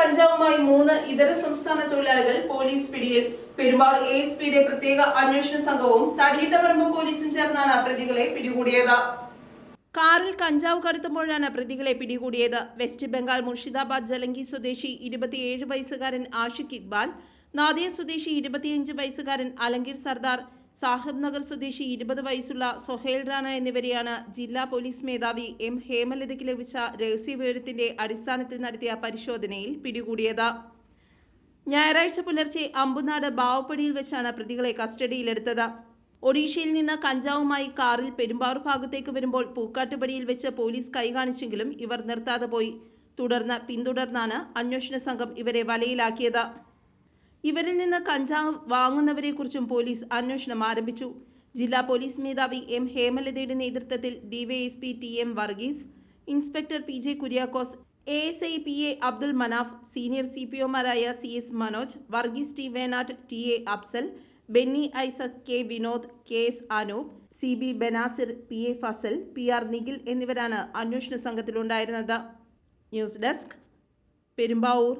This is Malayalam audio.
കഞ്ചാവുമായി മൂന്ന് ഇതര സംസ്ഥാന തൊഴിലാളികൾ പോലീസ് പിടിയിൽ. പെരുമ്പാർ എ എസ് പിയുടെ പ്രത്യേക അന്വേഷണ സംഘവും തടിയിട്ടപറമ്പ് പോലീസും ചേർന്നാണ് പ്രതികളെ പിടികൂടിയത്. കാറിൽ കഞ്ചാവ് കടത്തുമ്പോഴാണ് പ്രതികളെ പിടികൂടിയത്. വെസ്റ്റ് ബംഗാൾ മുർഷിദാബാദ് ജലങ്കി സ്വദേശി ഇരുപത്തിയേഴ് വയസ്സുകാരൻ ആഷിഖ് ഇക്ബാൽ നാദിയ സ്വദേശി ഇരുപത്തിയഞ്ച് വയസ്സുകാരൻ അലങ്കീർ സർദാർ സാഹിബ് നഗർ സ്വദേശി ഇരുപത് വയസ്സുള്ള സൊഹേൽ റാണ എന്നിവരെയാണ് ജില്ലാ പോലീസ് മേധാവി എം ഹേമലതയ്ക്ക് ലഭിച്ച രഹസ്യവിവരത്തിന്റെ അടിസ്ഥാനത്തിൽ നടത്തിയ പരിശോധനയിൽ പിടികൂടിയത്. ഞായറാഴ്ച പുലർച്ചെ അമ്പുനാട് ബാവപ്പടിയിൽ വെച്ചാണ് പ്രതികളെ കസ്റ്റഡിയിലെടുത്തത്. ഒഡീഷയിൽ നിന്ന് കഞ്ചാവുമായി കാറിൽ പെരുമ്പാവൂർ ഭാഗത്തേക്ക് വരുമ്പോൾ പൂക്കാട്ടുപടിയിൽ വെച്ച് പോലീസ് കൈകാണിച്ചെങ്കിലും ഇവർ നിർത്താതെ പോയി. തുടർന്ന് പിന്തുടർന്നാണ് അന്വേഷണ സംഘം ഇവരെ വലയിലാക്കിയത്. ഇവരിൽ നിന്ന് കഞ്ചാവ് വാങ്ങുന്നവരെക്കുറിച്ചും പോലീസ് അന്വേഷണം ആരംഭിച്ചു. ജില്ലാ പോലീസ് മേധാവി എം ഹേമലതയുടെ നേതൃത്വത്തിൽ DYSP T M Varghese inspector P J Kuriakose A S I P A Abdul Manaf senior C P ഒമാരായ C S Manoj Varghese T Venattu T A Afsal Benny Isaac K Vinod K S Anoop C B Banasir P A Fazal P R Nikhil എന്നിവരാണ് അന്വേഷണ സംഘത്തിലുണ്ടായിരുന്നത്. News desk Perumbavoor.